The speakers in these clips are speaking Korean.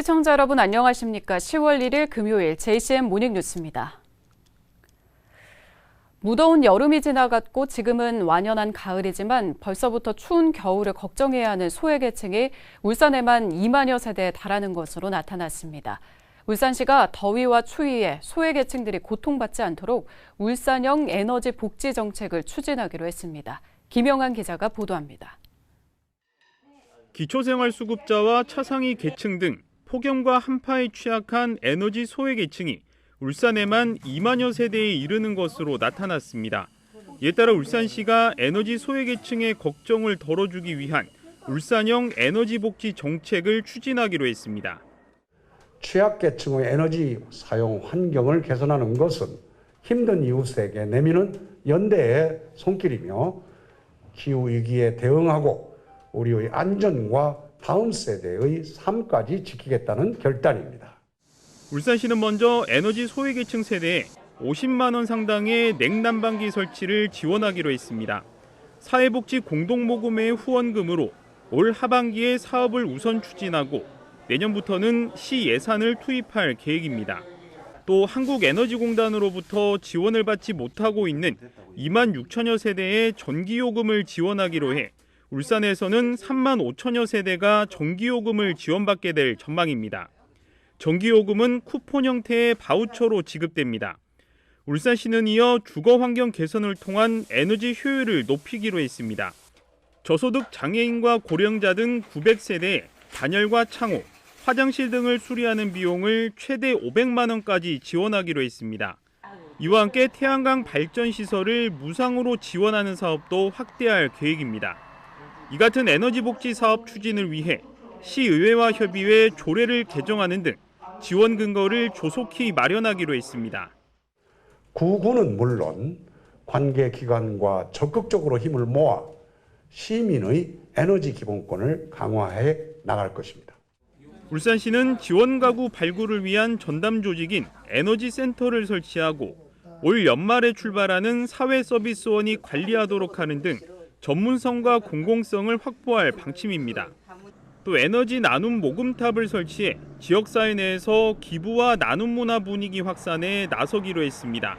시청자 여러분 안녕하십니까? 10월 1일 금요일 JCM 모닝 뉴스입니다. 무더운 여름이 지나갔고 지금은 완연한 가을이지만 벌써부터 추운 겨울을 걱정해야 하는 소외계층이 울산에만 2만여 세대에 달하는 것으로 나타났습니다. 울산시가 더위와 추위에 소외계층들이 고통받지 않도록 울산형 에너지 복지 정책을 추진하기로 했습니다. 김영환 기자가 보도합니다. 기초생활수급자와 차상위 계층 등 폭염과 한파에 취약한 에너지 소외 계층이 울산에만 2만여 세대에 이르는 것으로 나타났습니다. 이에 따라 울산시가 에너지 소외 계층의 걱정을 덜어주기 위한 울산형 에너지 복지 정책을 추진하기로 했습니다. 취약계층의 에너지 사용 환경을 개선하는 것은 힘든 이웃에게 내미는 연대의 손길이며 기후 위기에 대응하고 우리의 안전과 다음 세대의 삶까지 지키겠다는 결단입니다. 울산시는 먼저 에너지 소외 계층 세대에 50만 원 상당의 냉난방기 설치를 지원하기로 했습니다. 사회복지 공동모금회 후원금으로 올 하반기에 사업을 우선 추진하고 내년부터는 시 예산을 투입할 계획입니다. 또 한국에너지공단으로부터 지원을 받지 못하고 있는 2만 6천여 세대의 전기요금을 지원하기로 해 울산에서는 3만 5천여 세대가 전기요금을 지원받게 될 전망입니다. 전기요금은 쿠폰 형태의 바우처로 지급됩니다. 울산시는 이어 주거 환경 개선을 통한 에너지 효율을 높이기로 했습니다. 저소득 장애인과 고령자 등 900세대에 단열과 창호, 화장실 등을 수리하는 비용을 최대 500만 원까지 지원하기로 했습니다. 이와 함께 태양광 발전 시설을 무상으로 지원하는 사업도 확대할 계획입니다. 이 같은 에너지 복지 사업 추진을 위해 시의회와 협의회 조례를 개정하는 등 지원 근거를 조속히 마련하기로 했습니다. 구군은 물론 관계 기관과 적극적으로 힘을 모아 시민의 에너지 기본권을 강화해 나갈 것입니다. 울산시는 지원 가구 발굴을 위한 전담 조직인 에너지 센터를 설치하고 올 연말에 출발하는 사회 서비스원이 관리하도록 하는 등 전문성과 공공성을 확보할 방침입니다. 또 에너지 나눔 모금탑을 설치해 지역사회 내에서 기부와 나눔 문화 분위기 확산에 나서기로 했습니다.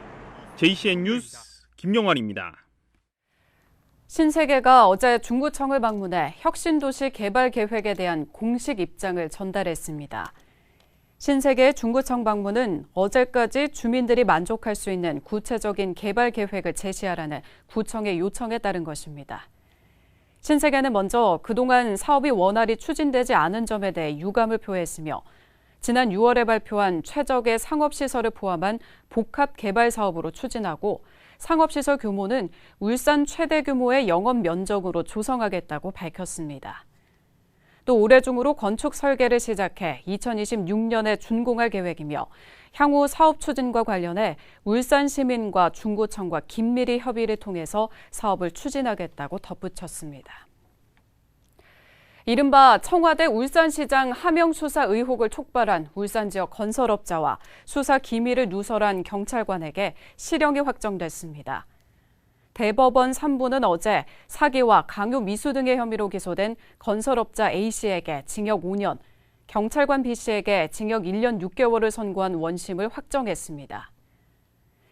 JCN 뉴스 김영환입니다. 신세계가 어제 중구청을 방문해 혁신도시 개발 계획에 대한 공식 입장을 전달했습니다. 신세계 중구청 방문은 어제까지 주민들이 만족할 수 있는 구체적인 개발 계획을 제시하라는 구청의 요청에 따른 것입니다. 신세계는 먼저 그동안 사업이 원활히 추진되지 않은 점에 대해 유감을 표했으며 지난 6월에 발표한 최적의 상업시설을 포함한 복합 개발 사업으로 추진하고 상업시설 규모는 울산 최대 규모의 영업 면적으로 조성하겠다고 밝혔습니다. 또 올해 중으로 건축 설계를 시작해 2026년에 준공할 계획이며 향후 사업 추진과 관련해 울산 시민과 중구청과 긴밀히 협의를 통해서 사업을 추진하겠다고 덧붙였습니다. 이른바 청와대 울산시장 하명 수사 의혹을 촉발한 울산 지역 건설업자와 수사 기밀을 누설한 경찰관에게 실형이 확정됐습니다. 대법원 3부는 어제 사기와 강요 미수 등의 혐의로 기소된 건설업자 A씨에게 징역 5년, 경찰관 B씨에게 징역 1년 6개월을 선고한 원심을 확정했습니다.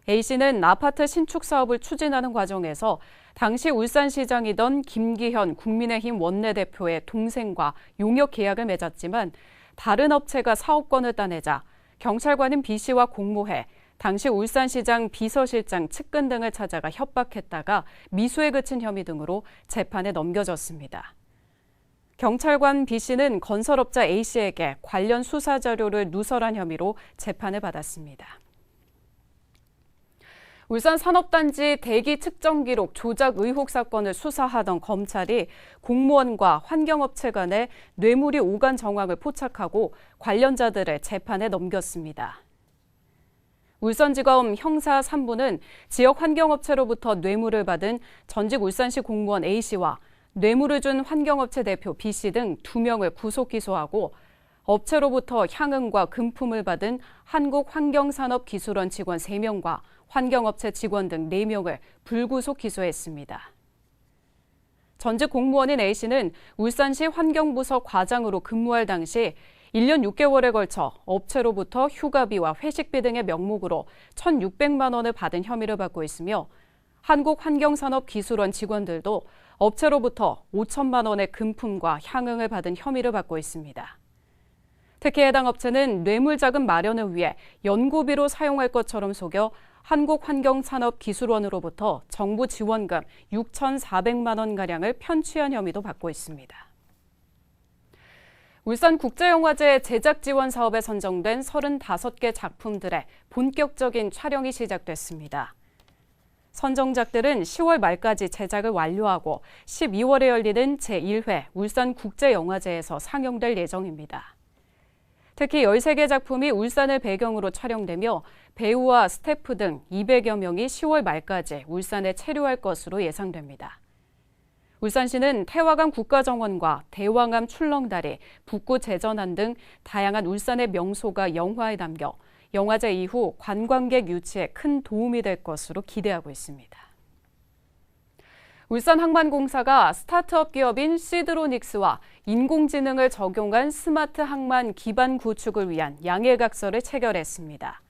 A씨는 아파트 신축 사업을 추진하는 과정에서 당시 울산시장이던 김기현 국민의힘 원내대표의 동생과 용역 계약을 맺었지만 다른 업체가 사업권을 따내자 경찰관은 B씨와 공모해 당시 울산시장 비서실장 측근 등을 찾아가 협박했다가 미수에 그친 혐의 등으로 재판에 넘겨졌습니다. 경찰관 B씨는 건설업자 A씨에게 관련 수사 자료를 누설한 혐의로 재판을 받았습니다. 울산 산업단지 대기 측정 기록 조작 의혹 사건을 수사하던 검찰이 공무원과 환경업체 간의 뇌물이 오간 정황을 포착하고 관련자들을 재판에 넘겼습니다. 울산지검 형사 3부는 지역 환경업체로부터 뇌물을 받은 전직 울산시 공무원 A씨와 뇌물을 준 환경업체 대표 B씨 등 2명을 구속 기소하고 업체로부터 향응과 금품을 받은 한국환경산업기술원 직원 3명과 환경업체 직원 등 4명을 불구속 기소했습니다. 전직 공무원인 A씨는 울산시 환경부서 과장으로 근무할 당시 1년 6개월에 걸쳐 업체로부터 휴가비와 회식비 등의 명목으로 1,600만 원을 받은 혐의를 받고 있으며 한국환경산업기술원 직원들도 업체로부터 5천만 원의 금품과 향응을 받은 혐의를 받고 있습니다. 특히 해당 업체는 뇌물자금 마련을 위해 연구비로 사용할 것처럼 속여 한국환경산업기술원으로부터 정부 지원금 6,400만 원가량을 편취한 혐의도 받고 있습니다. 울산국제영화제 제작 지원 사업에 선정된 35개 작품들의 본격적인 촬영이 시작됐습니다. 선정작들은 10월 말까지 제작을 완료하고 12월에 열리는 제1회 울산국제영화제에서 상영될 예정입니다. 특히 13개 작품이 울산을 배경으로 촬영되며 배우와 스태프 등 200여 명이 10월 말까지 울산에 체류할 것으로 예상됩니다. 울산시는 태화강 국가정원과 대왕암 출렁다리, 북구 제전환 등 다양한 울산의 명소가 영화에 담겨 영화제 이후 관광객 유치에 큰 도움이 될 것으로 기대하고 있습니다. 울산항만공사가 스타트업 기업인 시드로닉스와 인공지능을 적용한 스마트 항만 기반 구축을 위한 양해각서를 체결했습니다.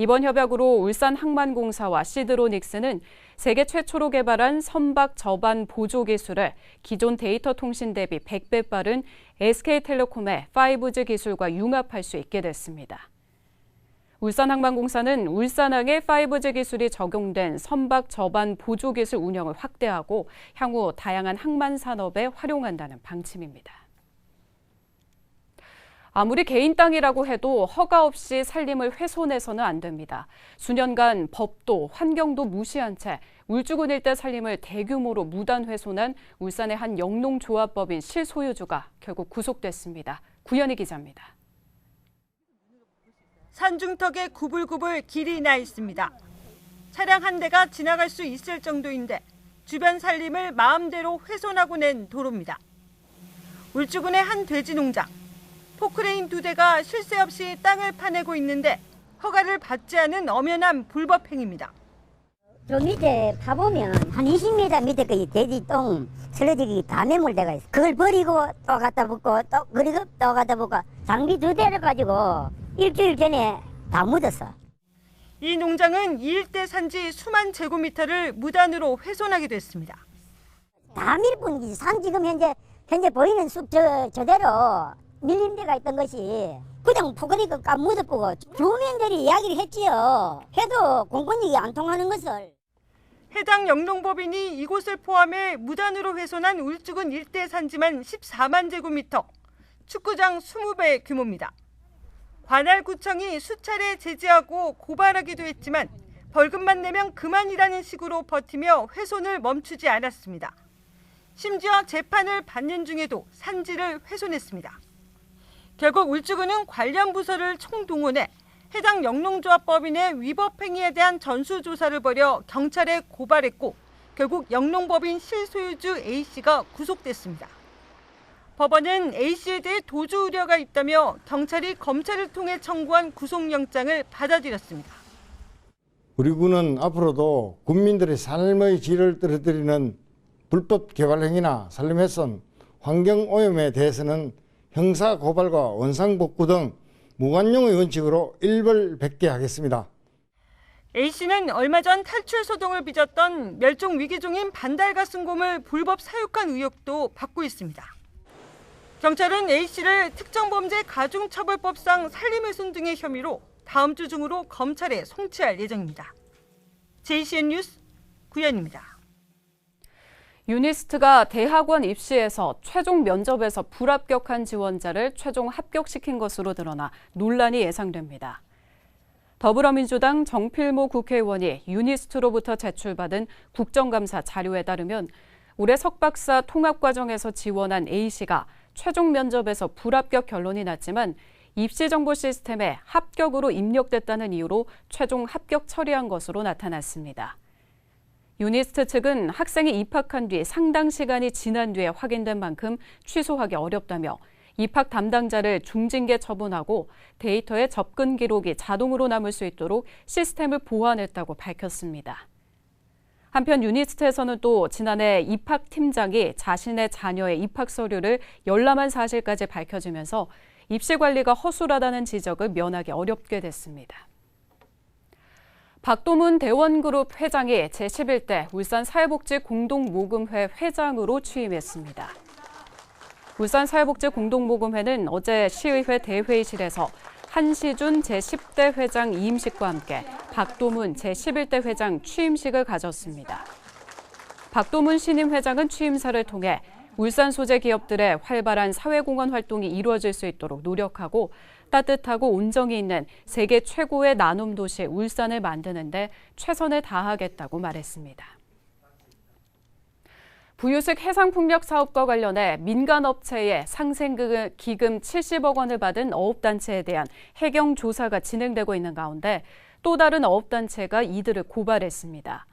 이번 협약으로 울산 항만공사와 시드로닉스는 세계 최초로 개발한 선박 저반 보조 기술을 기존 데이터 통신 대비 100배 빠른 SK텔레콤의 5G 기술과 융합할 수 있게 됐습니다. 울산항만공사는 울산항에 5G 기술이 적용된 선박 저반 보조 기술 운영을 확대하고 향후 다양한 항만 산업에 활용한다는 방침입니다. 아무리 개인 땅이라고 해도 허가 없이 산림을 훼손해서는 안 됩니다. 수년간 법도 환경도 무시한 채 울주군 일대 산림을 대규모로 무단 훼손한 울산의 한 영농조합법인 실소유주가 결국 구속됐습니다. 구현희 기자입니다. 산중턱에 구불구불 길이 나 있습니다. 차량 한 대가 지나갈 수 있을 정도인데 주변 산림을 마음대로 훼손하고 낸 도로입니다. 울주군의 한 돼지 농장. 포크레인 두 대가 쉴새 없이 땅을 파내고 있는데 허가를 받지 않은 엄연한 불법 행위입니다. 저 밑에 파보면 한 20m 밑에 그 돼지 똥 슬러지기 다 매몰돼가 있어. 그걸 버리고 또 갖다 붓고 또 그리고 또 갖다 붓고 장비 두 대를 가지고 일주일 전에 다 묻었어. 이 농장은 이 일대 산지 수만 제곱미터를 무단으로 훼손하게 됐습니다. 다 밀분기 산 지금 현재 현재 보이는 숲 저, 저대로 밀린 데가 있던 것이 그냥 포크리가 까 묻어보고 주민들이 이야기를 했지요. 해도 공권력이 안 통하는 것을. 해당 영농법인이 이곳을 포함해 무단으로 훼손한 울주군 일대 산지만 14만 제곱미터, 축구장 20배 규모입니다. 관할구청이 수차례 제지하고 고발하기도 했지만 벌금만 내면 그만이라는 식으로 버티며 훼손을 멈추지 않았습니다. 심지어 재판을 받는 중에도 산지를 훼손했습니다. 결국 울주군은 관련 부서를 총동원해 해당 영농조합법인의 위법 행위에 대한 전수조사를 벌여 경찰에 고발했고 결국 영농법인 실소유주 A씨가 구속됐습니다. 법원은 A씨에 대해 도주 우려가 있다며 경찰이 검찰을 통해 청구한 구속영장을 받아들였습니다. 우리 군은 앞으로도 국민들의 삶의 질을 떨어뜨리는 불법 개발 행위나 산림 훼손, 환경 오염에 대해서는 형사 고발과 원상 복구 등 무관용의 원칙으로 일벌백계 하겠습니다. A씨는 얼마 전 탈출 소동을 빚었던 멸종 위기종인 반달가슴곰을 불법 사육한 의혹도 받고 있습니다. 경찰은 A씨를 특정범죄 가중처벌법상 살림훼손 등의 혐의로 다음 주 중으로 검찰에 송치할 예정입니다. JCN 뉴스 구현입니다. 유니스트가 대학원 입시에서 최종 면접에서 불합격한 지원자를 최종 합격시킨 것으로 드러나 논란이 예상됩니다. 더불어민주당 정필모 국회의원이 유니스트로부터 제출받은 국정감사 자료에 따르면 올해 석박사 통합 과정에서 지원한 A씨가 최종 면접에서 불합격 결론이 났지만 입시 정보 시스템에 합격으로 입력됐다는 이유로 최종 합격 처리한 것으로 나타났습니다. 유니스트 측은 학생이 입학한 뒤 상당 시간이 지난 뒤에 확인된 만큼 취소하기 어렵다며 입학 담당자를 중징계 처분하고 데이터에 접근 기록이 자동으로 남을 수 있도록 시스템을 보완했다고 밝혔습니다. 한편 유니스트에서는 또 지난해 입학 팀장이 자신의 자녀의 입학 서류를 열람한 사실까지 밝혀지면서 입시 관리가 허술하다는 지적을 면하기 어렵게 됐습니다. 박도문 대원그룹 회장이 제11대 울산 사회복지 공동모금회 회장으로 취임했습니다. 울산 사회복지 공동모금회는 어제 시의회 대회의실에서 한시준 제10대 회장 이임식과 함께 박도문 제11대 회장 취임식을 가졌습니다. 박도문 신임 회장은 취임사를 통해 울산 소재 기업들의 활발한 사회공헌 활동이 이루어질 수 있도록 노력하고 따뜻하고 온정이 있는 세계 최고의 나눔 도시 울산을 만드는데 최선을 다하겠다고 말했습니다. 부유식 해상풍력 사업과 관련해 민간업체에 상생기금 70억 원을 받은 어업단체에 대한 해경 조사가 진행되고 있는 가운데 또 다른 어업단체가 이들을 고발했습니다.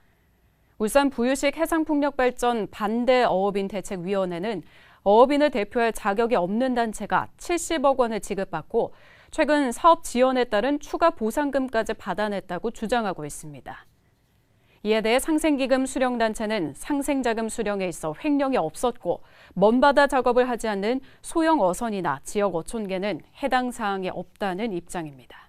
울산 부유식 해상풍력발전 반대 어업인 대책위원회는 어업인을 대표할 자격이 없는 단체가 70억 원을 지급받고 최근 사업 지연에 따른 추가 보상금까지 받아냈다고 주장하고 있습니다. 이에 대해 상생기금 수령단체는 상생자금 수령에 있어 횡령이 없었고 먼바다 작업을 하지 않는 소형 어선이나 지역 어촌계는 해당 사항이 없다는 입장입니다.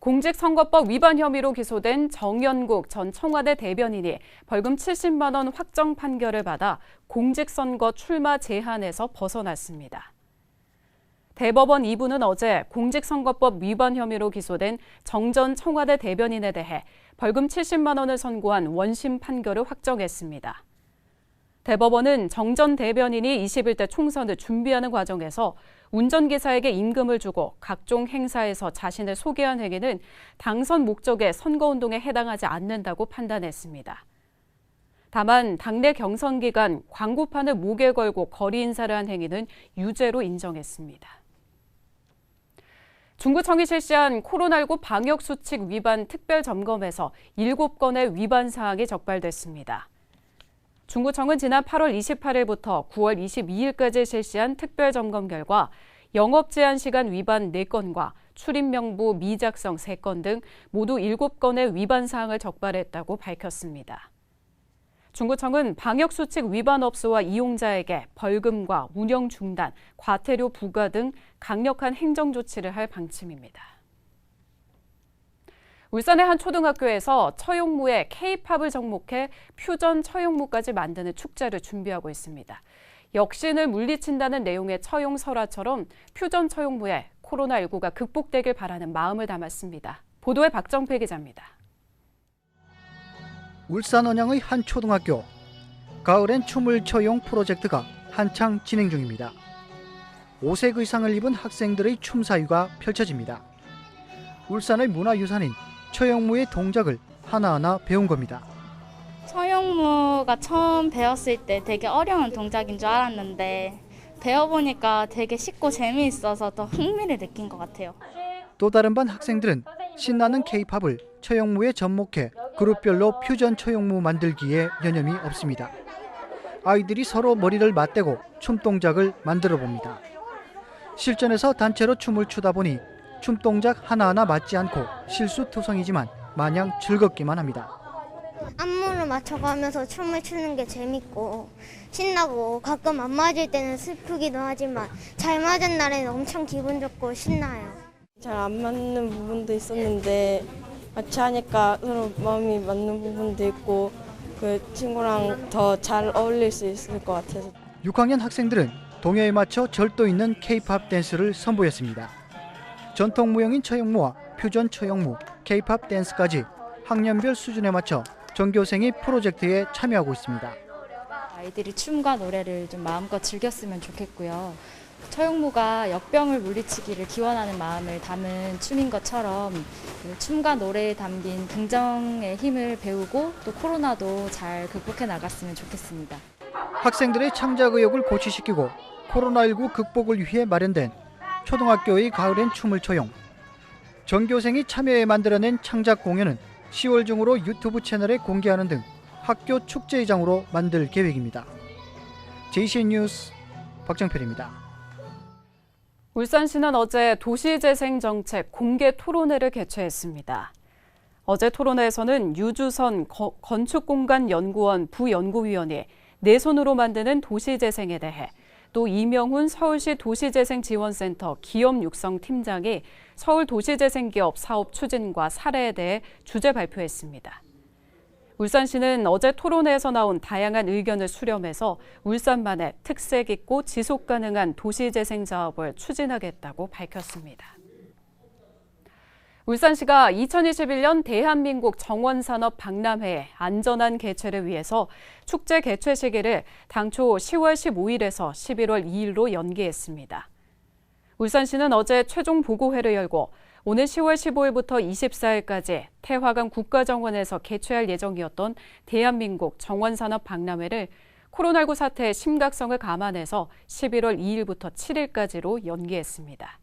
공직선거법 위반 혐의로 기소된 정연국 전 청와대 대변인이 벌금 70만 원 확정 판결을 받아 공직선거 출마 제한에서 벗어났습니다. 대법원 2부는 어제 공직선거법 위반 혐의로 기소된 정전 청와대 대변인에 대해 벌금 70만 원을 선고한 원심 판결을 확정했습니다. 대법원은 정전 대변인이 21대 총선을 준비하는 과정에서 운전기사에게 임금을 주고 각종 행사에서 자신을 소개한 행위는 당선 목적의 선거운동에 해당하지 않는다고 판단했습니다. 다만 당내 경선 기간 광고판을 목에 걸고 거리 인사를 한 행위는 유죄로 인정했습니다. 중구청이 실시한 코로나19 방역수칙 위반 특별점검에서 7건의 위반 사항이 적발됐습니다. 중구청은 지난 8월 28일부터 9월 22일까지 실시한 특별 점검 결과 영업 제한 시간 위반 4건과 출입 명부 미작성 3건 등 모두 7건의 위반 사항을 적발했다고 밝혔습니다. 중구청은 방역수칙 위반 업소와 이용자에게 벌금과 운영 중단, 과태료 부과 등 강력한 행정 조치를 할 방침입니다. 울산의 한 초등학교에서 처용무에 K-팝을 접목해 퓨전 처용무까지 만드는 축제를 준비하고 있습니다. 역신을 물리친다는 내용의 처용 설화처럼 퓨전 처용무에 코로나19가 극복되길 바라는 마음을 담았습니다. 보도에 박정배 기자입니다. 울산 언양의 한 초등학교 가을엔 춤을 처용 프로젝트가 한창 진행 중입니다. 5색 의상을 입은 학생들의 춤 사위가 펼쳐집니다. 울산의 문화유산인 처용무의 동작을 하나하나 배운 겁니다. 서영무가 처음 배웠을 때 되게 어려운 동작인 줄 알았는데 배워보니까 되게 쉽고 재미있어서 더 흥미를 느낀 것 같아요. 또 다른 반 학생들은 신나는 케이팝을 처용무에 접목해 그룹별로 퓨전 처용무 만들기에 여념이 없습니다. 아이들이 서로 머리를 맞대고 춤 동작을 만들어 봅니다. 실전에서 단체로 춤을 추다 보니 춤 동작 하나하나 맞지 않고 실수투성이지만 마냥 즐겁기만 합니다. 안무를 맞춰가면서 춤을 추는 게 재밌고 신나고 가끔 안 맞을 때는 슬프기도 하지만 잘 맞은 날에는 엄청 기분 좋고 신나요. 잘 안 맞는 부분도 있었는데 같이 하니까 서로 마음이 맞는 부분도 있고 그 친구랑 더 잘 어울릴 수 있을 것 같아서 6학년 학생들은 동요에 맞춰 절도 있는 K-팝 댄스를 선보였습니다. 전통 무용인 처용무와 퓨전 처용무, K-팝 댄스까지 학년별 수준에 맞춰 전교생이 프로젝트에 참여하고 있습니다. 아이들이 춤과 노래를 좀 마음껏 즐겼으면 좋겠고요. 처용무가 역병을 물리치기를 기원하는 마음을 담은 춤인 것처럼 그 춤과 노래에 담긴 긍정의 힘을 배우고 또 코로나도 잘 극복해 나갔으면 좋겠습니다. 학생들의 창작 의욕을 고취시키고 코로나19 극복을 위해 마련된 초등학교의 가을엔 춤을 처용. 전교생이 참여해 만들어낸 창작 공연은 10월 중으로 유튜브 채널에 공개하는 등 학교 축제의장으로 만들 계획입니다. JCN 뉴스 박정필입니다. 울산시는 어제 도시재생 정책 공개 토론회를 개최했습니다. 어제 토론회에서는 유주선 건축공간연구원 부연구위원이 내 손으로 만드는 도시재생에 대해 또 이명훈 서울시 도시재생지원센터 기업육성팀장이 서울 도시재생기업 사업 추진과 사례에 대해 주제 발표했습니다. 울산시는 어제 토론회에서 나온 다양한 의견을 수렴해서 울산만의 특색 있고 지속 가능한 도시재생 사업을 추진하겠다고 밝혔습니다. 울산시가 2021년 대한민국 정원산업 박람회 안전한 개최를 위해서 축제 개최 시기를 당초 10월 15일에서 11월 2일로 연기했습니다. 울산시는 어제 최종 보고회를 열고 오는 10월 15일부터 24일까지 태화강 국가정원에서 개최할 예정이었던 대한민국 정원산업 박람회를 코로나19 사태의 심각성을 감안해서 11월 2일부터 7일까지로 연기했습니다.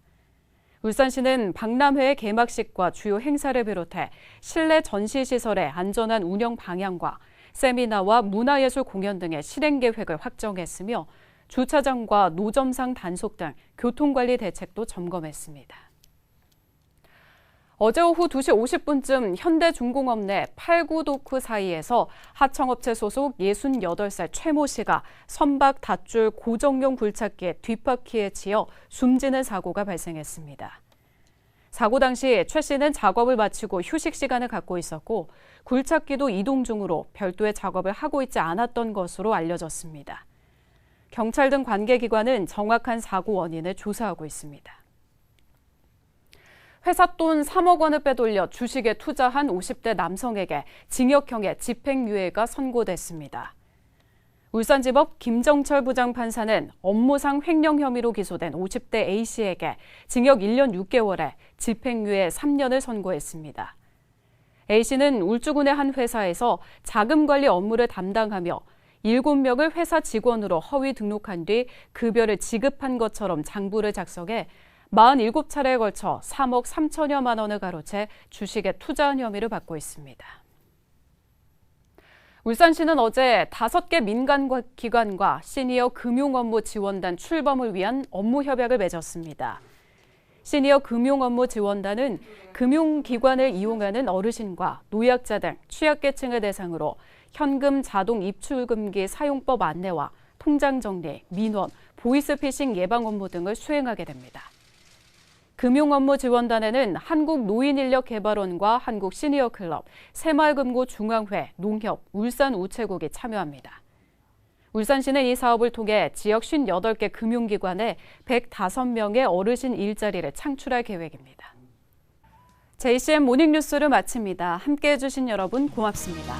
울산시는 박람회의 개막식과 주요 행사를 비롯해 실내 전시시설의 안전한 운영 방향과 세미나와 문화예술 공연 등의 실행 계획을 확정했으며 주차장과 노점상 단속 등 교통관리 대책도 점검했습니다. 어제 오후 2시 50분쯤 현대중공업 내 8구도크 사이에서 하청업체 소속 68살 최모 씨가 선박 닷줄 고정용 굴착기의 뒷바퀴에 치여 숨지는 사고가 발생했습니다. 사고 당시 최 씨는 작업을 마치고 휴식 시간을 갖고 있었고 굴착기도 이동 중으로 별도의 작업을 하고 있지 않았던 것으로 알려졌습니다. 경찰 등 관계기관은 정확한 사고 원인을 조사하고 있습니다. 회사 돈 3억 원을 빼돌려 주식에 투자한 50대 남성에게 징역형의 집행유예가 선고됐습니다. 울산지법 김정철 부장판사는 업무상 횡령 혐의로 기소된 50대 A씨에게 징역 1년 6개월에 집행유예 3년을 선고했습니다. A씨는 울주군의 한 회사에서 자금 관리 업무를 담당하며 7명을 회사 직원으로 허위 등록한 뒤 급여를 지급한 것처럼 장부를 작성해 47차례에 걸쳐 3억 3천여만 원을 가로채 주식에 투자한 혐의를 받고 있습니다. 울산시는 어제 5개 민간 기관과 시니어 금융 업무 지원단 출범을 위한 업무 협약을 맺었습니다. 시니어 금융 업무 지원단은 금융기관을 이용하는 어르신과 노약자 등 취약계층을 대상으로 현금 자동 입출금기 사용법 안내와 통장 정리, 민원, 보이스피싱 예방 업무 등을 수행하게 됩니다. 금융업무지원단에는 한국노인인력개발원과 한국시니어클럽, 새마을금고 중앙회, 농협, 울산우체국이 참여합니다. 울산시는 이 사업을 통해 지역 58개 금융기관에 105명의 어르신 일자리를 창출할 계획입니다. JCM 모닝뉴스를 마칩니다. 함께해 주신 여러분 고맙습니다.